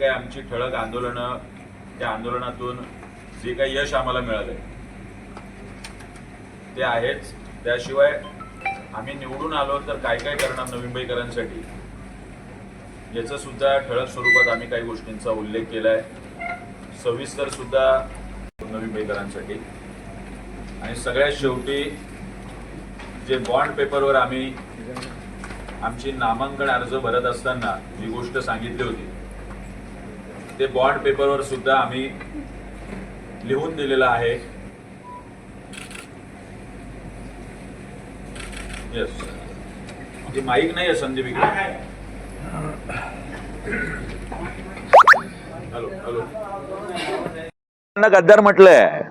काही आमची ठळक आंदोलनं त्या आंदोलनातून जे काही यश आम्हाला मिळालंय ते आहेच. त्याशिवाय आम्ही निवडून आलो तर काय काय करणार नवी मुंबईकरांसाठी याचं सुद्धा ठळक स्वरूपात आम्ही काही गोष्टींचा उल्लेख केला आहे सविस्तर सुद्धा नवी मुंबईकरांसाठी आणि सगळ्यात शेवटी जे बॉन्ड पेपरवर आम्ही आमची नामांकन अर्ज भरत असताना जी गोष्ट सांगितली होती ते बॉन्ड पेपरवर सुद्धा आम्ही लिहून दिलेलं आहे. येस ती माईक नाही आहे संदीप इकडे. हॅलो हॅलो गद्दार म्हटलंय.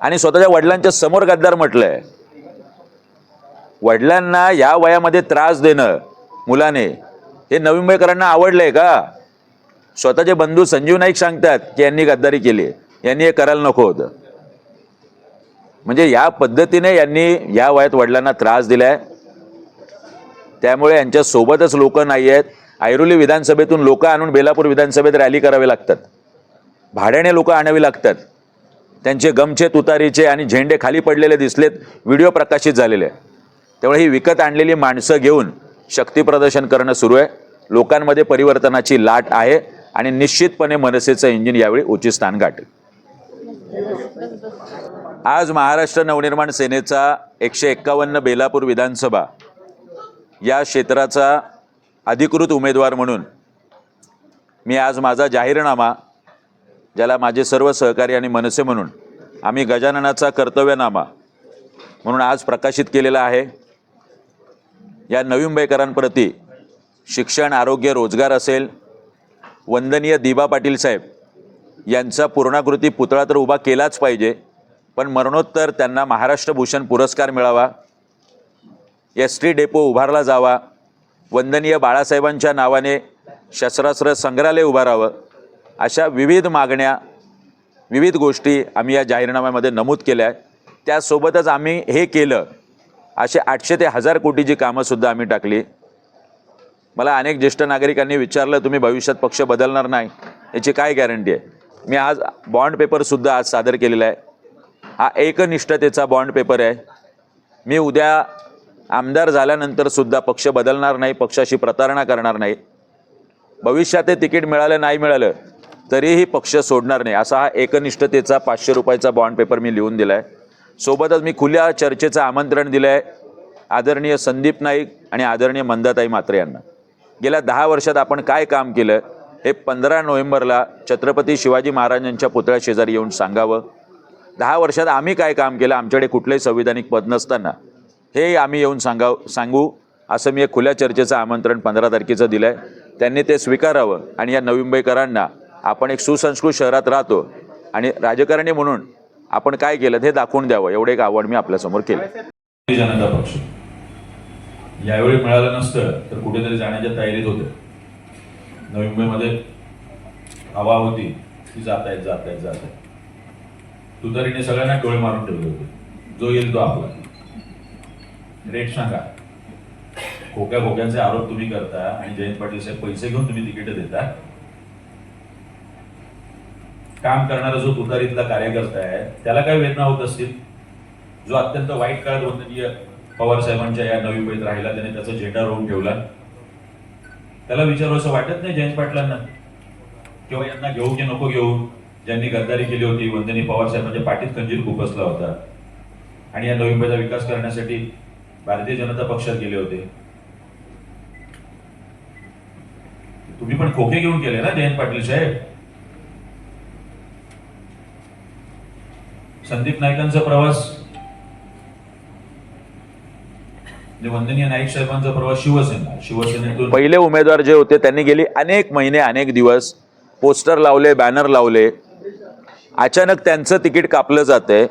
आणि स्वतःच्या वडिलांच्या समोर गद्दार म्हटलंय. वडिलांना या वयामध्ये त्रास देणं मुलाने हे नवी मुंबईकरांना आवडलंय का? स्वतःचे बंधू संजीव नाईक सांगतात की यांनी गद्दारी केली यांनी हे करायला नको होतं. म्हणजे या पद्धतीने यांनी या वयात वडिलांना त्रास दिलाय. त्यामुळे यांच्यासोबतच लोक नाही आहेत. ऐरोली विधानसभेतून लोक आणून बेलापूर विधानसभेत रॅली करावी लागतात. भाड्याने लोक आणावी लागतात. त्यांचे गमचे तुतारीचे आणि झेंडे खाली पडलेले दिसलेत व्हिडिओ प्रकाशित झालेले त्यामुळे ही विकत आणलेली माणसं घेऊन शक्ती प्रदर्शन करणं सुरू आहे. लोकांमध्ये परिवर्तनाची लाट आहे. आणि निश्चितपणे मनसेचं इंजिन यावेळी उचित स्थान गाठेल. आज महाराष्ट्र नवनिर्माण सेनेचा एकशे एक्कावन्न बेलापूर विधानसभा या क्षेत्राचा अधिकृत उमेदवार म्हणून मी आज माझा जाहीरनामा ज्याला माझे सर्व सहकारी आणि मनसे म्हणून आम्ही गजाननाचा कर्तव्यनामा म्हणून आज प्रकाशित केलेला आहे. या नवी मुंबईकरांप्रती शिक्षण आरोग्य रोजगार असेल वंदनीय दिबा पाटील साहेब यांचा पूर्णाकृती पुतळा तर उभा केलाच पाहिजे पण मरणोत्तर त्यांना महाराष्ट्र भूषण पुरस्कार मिळावा एस टी डेपो उभारला जावा वंदनीय बाळासाहेबांच्या नावाने शस्त्रास्त्र संग्रहालय उभारावं अशा विविध मागण्या विविध गोष्टी आम्ही या जाहीरनाम्यामध्ये नमूद केल्या. आहेत त्यासोबतच आम्ही हे केलं असे आठशे ते हजार कोटीची कामंसुद्धा आम्ही टाकली. मला अनेक ज्येष्ठ नागरिकांनी विचारलं तुम्ही भविष्यात पक्ष बदलणार नाही. याची काय गॅरंटी आहे? मी आज बॉन्ड पेपरसुद्धा आज सादर केलेला आहे. हा एकनिष्ठतेचा बॉन्ड पेपर आहे. मी उद्या आमदार झाल्यानंतरसुद्धा पक्ष बदलणार नाही पक्षाशी प्रतारणा करणार नाही. भविष्यात ते तिकीट मिळालं नाही मिळालं तरीही पक्ष सोडणार नाही. असा हा एकनिष्ठतेचा पाचशे रुपयाचा बॉन्ड पेपर मी लिहून दिला आहे सोबतच मी खुल्या चर्चेचं आमंत्रण दिलं आहे आदरणीय संदीप नाईक आणि आदरणीय मंदाताई म्हात्रे यांना. गेल्या दहा वर्षात आपण काय काम केलं हे पंधरा नोव्हेंबरला छत्रपती शिवाजी महाराजांच्या पुतळ्या शेजारी येऊन सांगावं. दहा वर्षात आम्ही काय काम केलं आमच्याकडे कुठलंही संविधानिक पद नसताना. हे आम्ही येऊन सांगाव सांगू. असं मी एक खुल्या चर्चेचं आमंत्रण पंधरा तारखेचं दिलं आहे त्यांनी ते स्वीकारावं आणि या नवी मुंबईकरांना आपण एक सुसंस्कृत शहरात राहतो आणि राजकारणी म्हणून आपण काय केलं हे दाखवून द्यावं. एवढं एक आव्हान मी आपल्यासमोर केलं. जनता पक्ष. यावेळी मिळालं नसतं तर कुठेतरी जाण्याच्या तयारीत होते. नवी मुंबईमध्ये हवा होती ती जात आहेत जात आहेत जात आहेत तुतारीने सगळ्यांना डोळे मारून ठेवले होते. जो येईल तो आपला. रेट सांगा. खोक्या खोक्यांचे आरोप तुम्ही करता आणि जयंत पाटील साहेब पैसे घेऊन तुम्ही तिकीट देता. काम करणारा जो तुतारीतला कार्यकर्ता आहे त्याला काय वेदना होत असतील? जो अत्यंत वाईट काळात वंदनीय पवार साहेबांच्या या नवी मुंबईत राहिला त्याने त्याचा झेंडा रोवून ठेवला. त्याला विचारू असं वाटत नाही जयंत पाटलांना? किंवा यांना घेऊ की नको घेऊ? ज्यांनी गद्दारी केली होती वंदनी पवार साहेबांच्या म्हणजे पाठीत खंजीर खुपसला होता. आणि या नवी मुंबईचा विकास करण्यासाठी भारतीय जनता पक्षात गेले होते. तुम्ही पण खोके घेऊन केले ना जयंत पाटील साहेब? संदीप नाईकांचा प्रवास म्हणजे म्हणजे वंदनीय नाईक साहेबांचा प्रवास शिवसेना शिवसेनेतून पहिले उमेदवार जे होते त्यांनी गेली अनेक महिने अनेक दिवस पोस्टर लावले बॅनर लावले. अचानक त्यांचं तिकीट कापलं जातंय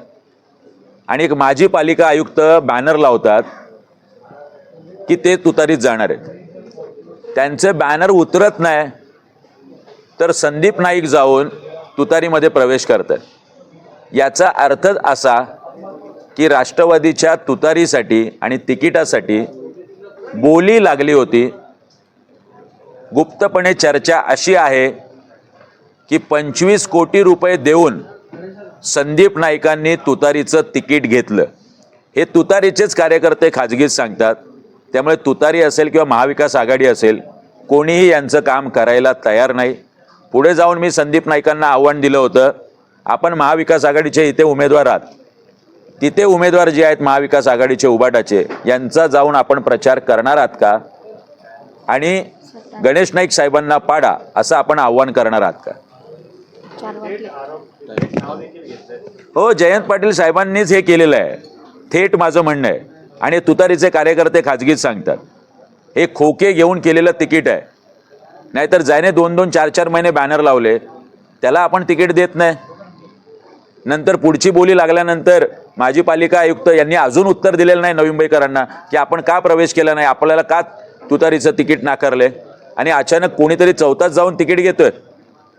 आणि एक माजी पालिका आयुक्त बॅनर लावतात की ते तुतारीत जाणार आहेत. त्यांचे बॅनर उतरत नाही तर संदीप नाईक जाऊन तुतारीमध्ये प्रवेश करतात. याचा अर्थच असा की राष्ट्रवादीच्या तुतारीसाठी आणि तिकिटासाठी बोली लागली होती. गुप्तपणे चर्चा अशी आहे की पंचवीस कोटी रुपये देऊन संदीप नाईकांनी तुतारीचं तिकीट घेतलं. हे तुतारीचेच कार्यकर्ते खाजगीत सांगतात. त्यामुळे तुतारी असेल किंवा महाविकास आघाडी असेल कोणीही यांचं काम करायला तयार नाही. पुढे जाऊन मी संदीप नाईकांना आव्हान दिलं होतं. आपण महाविकास आघाडीचे इथे उमेदवार आहात. तिथे उमेदवार जे आहेत महाविकास आघाडीचे उबाटाचे यांचा जाऊन आपण प्रचार करणार आहात का? आणि गणेश नाईक साहेबांना पाडा असं आपण आव्हान करणार आहात का? हो जयंत पाटील साहेबांनीच हे केलेलं आहे. थेट माझं म्हणणं आहे. आणि तुतारीचे कार्यकर्ते खाजगीत सांगतात. हे खोके घेऊन केलेलं तिकीट आहे. नाहीतर जायने दोन दोन चार चार महिने बॅनर लावले. त्याला आपण तिकीट देत नाही. नंतर पुढची बोली लागल्यानंतर माजी पालिका आयुक्त यांनी अजून उत्तर दिलेलं नाही नवी मुंबईकरांना की आपण का प्रवेश केला नाही? आपल्याला का तुतारीचं तिकीट नाकारले? आणि अचानक कोणीतरी चौथाच जाऊन तिकीट घेतोय.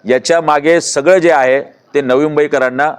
याच्या मागे सगळं जे आहे ते नवी मुंबईकरांना